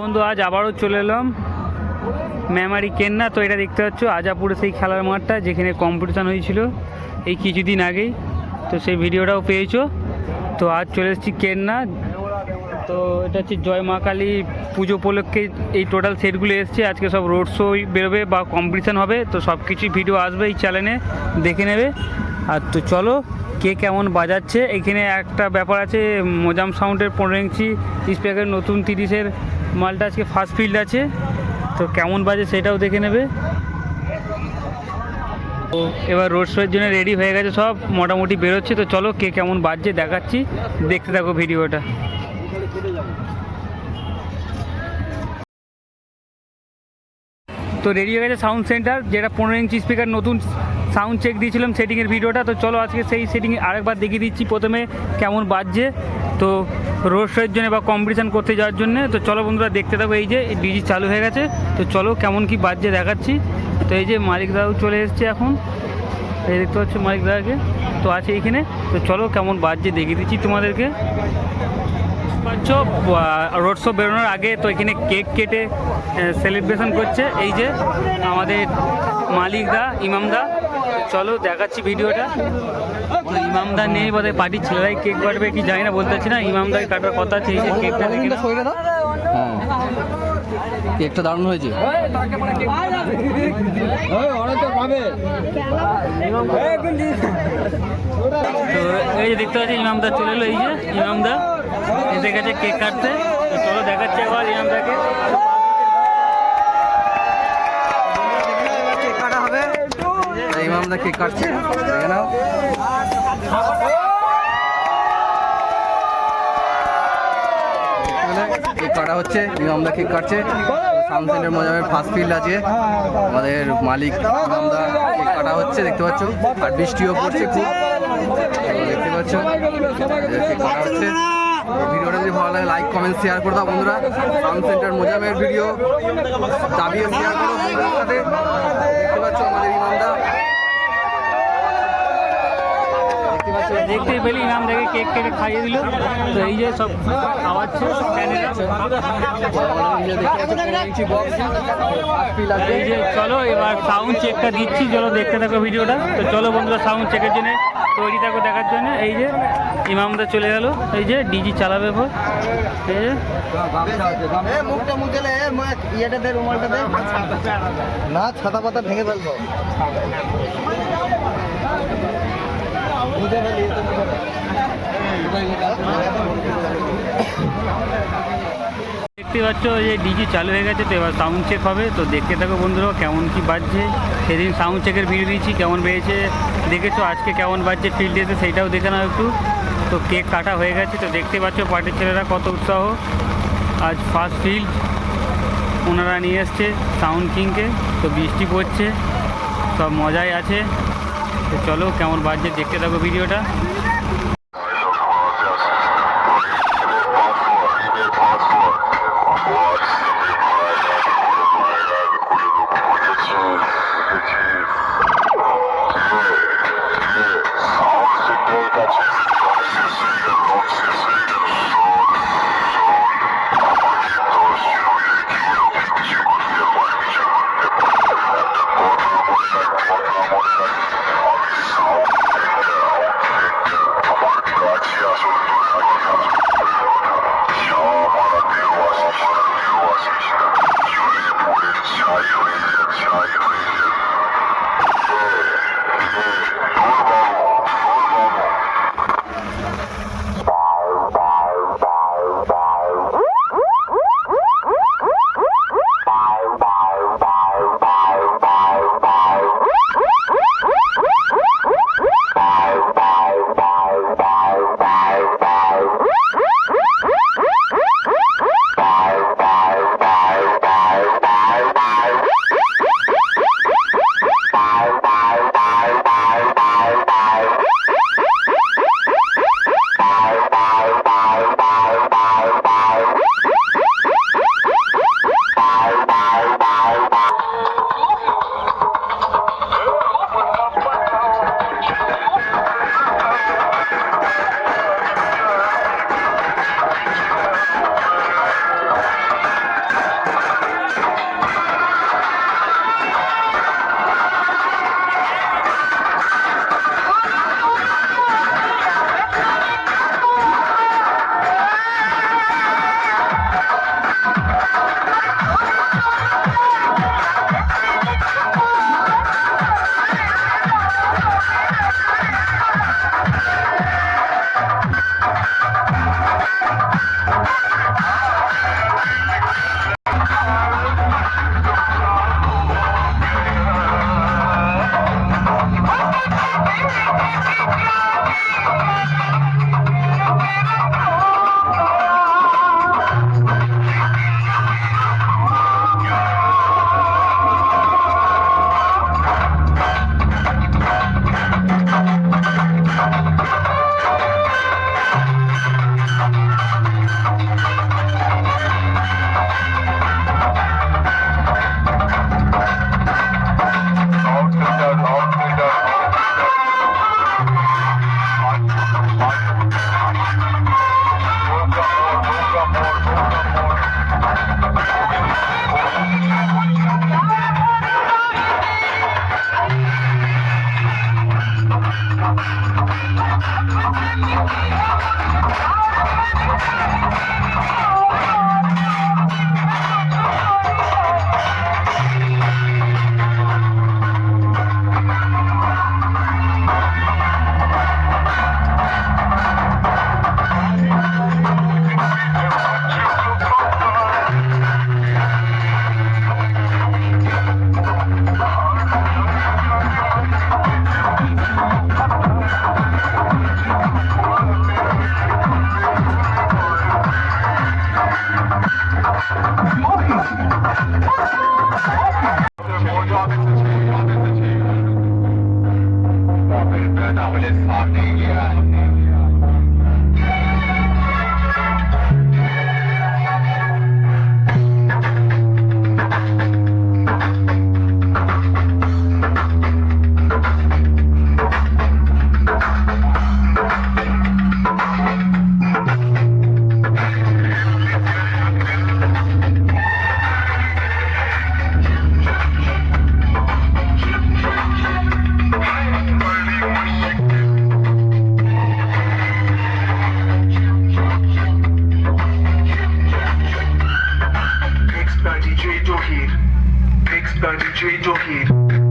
বন্ধু, আজ আবারও চলে এলাম। মেমারি কেন্না তো এটা দেখতে পাচ্ছ, আজাপুরে সেই খেলার মাঠটা যেখানে কম্পিটিশান হয়েছিল এই কিছুদিন আগেই। তো সেই ভিডিওটাও পেয়েছ। তো আজ চলে এসেছি কেন্না তো এটা হচ্ছে জয় মা কালী পুজো উপলক্ষে এই টোটাল সেটগুলো এসছে। আজকে সব রোড শো বেরোবে বা কম্পিটিশান হবে, তো সব কিছুই ভিডিও আসবে এই চ্যানেলে দেখে নেবে। আর তো চলো, কে কেমন বাজাচ্ছে? এখানে একটা ব্যাপার আছে, মোজাম সাউন্ডের পনেরো ইঞ্চি স্পিকার নতুন তিরিশের। মালটা আজকে ফার্স্ট ফিল্ড আছে। তো কেমন বাজে সেটাও দেখে নেবে। তো এবার রোড শোয়ের জন্য রেডি হয়ে গেছে সব, মোটামুটি বেরোচ্ছে। তো চলো কে কেমন বাজছে দেখাচ্ছি। দেখতে থাকো ভিডিওটা। তো রেডি হয়ে গেছে সাউন্ড সেন্টার যেটা পনেরো ইঞ্চি স্পিকার নতুন সাউন্ড চেক দিয়েছিলাম সেটিংয়ের ভিডিওটা। তো চলো আজকে সেই সেটিং আরেকবার দেখিয়ে দিচ্ছি। প্রথমে কেমন বাজছে। তো রোড শোয়ের জন্য বা কম্পিটিশান করতে যাওয়ার জন্য, তো চলো বন্ধুরা দেখতে থাকো, এই যে ডিজি চালু হয়ে গেছে, তো চলো কেমন কি বাজছে দেখাচ্ছি। তো এই যে মালিক দাও চলে এসছে এখন, এই দেখতে পাচ্ছ মালিক দাদাকে, তো আছে এইখানে তো চলো কেমন বাজছে দেখিয়ে দিচ্ছি তোমাদেরকে। পাচ্ছ রোড শো বেরোনোর আগে তো এখানে কেক কেটে সেলিব্রেশন করছে, এই যে আমাদের মালিকদা ইমামদা চলো দেখাচ্ছি ভিডিওটা তো ইমামদা নেই বোধহয় পার্টির ছেলেরাই কেক কাটবে কি জানি না বলতে পারছি না। ইমামদাই কাটার কথা আছে এই যে কেকটা দেখে। হ্যাঁ। কেকটা দারুণ হয়েছে। তো এই যে দেখতে পাচ্ছি ইমামদা চলে এলো এই যে ইমামদা এসে গেছে কেক কাটতে। তো চলো দেখাচ্ছি একবার ইমামদাকে কেক কাটা হবে ইমামদা কেক কাটছে। দেখে নাও। কেক কাটা হচ্ছে? ইমামদা কেক কাটছে সাউন্ড সেন্টার মজামের ফার্স্ট ফিল্ড আছে। আমাদের মালিক ইমামদা কেক কাটা হচ্ছে দেখতে পাচ্ছ? আর বৃষ্টিও পড়ছে খুব। দেখতে পাচ্ছ? কেক ভিডিওটা যদি ভালো লাগে লাইক কমেন্ট শেয়ার করে দাও বন্ধুরা। সাউন্ড সেন্টার মোজামের ভিডিও দাবিয়ে শেয়ার করো বন্ধুদের সাথে। দেখতে পাচ্ছ আমাদের ইমামদা দেখতে পেলি, ইমাম দেখে কেক কেটে খাইয়ে দিল। তো এই যে সব খাওয়াচ্ছে এই যে চলো, এবার সাউন্ড চেকটা দিচ্ছি, চলো দেখতে থাকো ভিডিওটা। তো চলো বন্ধুরা সাউন্ড চেকের জন্য তৈরি থাকো দেখার জন্য। এই যে ইমামদা চলে গেল। এই যে ডিজি চালাবে রুমালটা না, ছাতা পাতা ভেঙে ফেলব। দেখতে পাচ্ছ যে ডিজি চালু হয়ে গেছে, তো এবার সাউন্ড চেক হবে। তো দেখতে থাকো বন্ধুরা, কেমন কি বাজছে। সেদিন সাউন্ড চেকের ভিডিও দিয়েছি, কেমন বেড়েছে দেখেছ, আজকে কেমন বাজছে ফিল্ডেতে সেইটাও দেখে নাও একটু। তো কেক কাটা হয়ে গেছে, তো দেখতে পাচ্ছ পার্টির ছেলেরা কত উৎসাহ। আজ ফার্স্ট ফিল্ড ওনারা নিয়ে এসছে সাউন্ড কিংকে তো বৃষ্টি পড়ছে, সব মজাই আছে। তো চলো কেমন বাজছে দেখতে থাকো ভিডিওটা Sahneye giren. Don't change your head.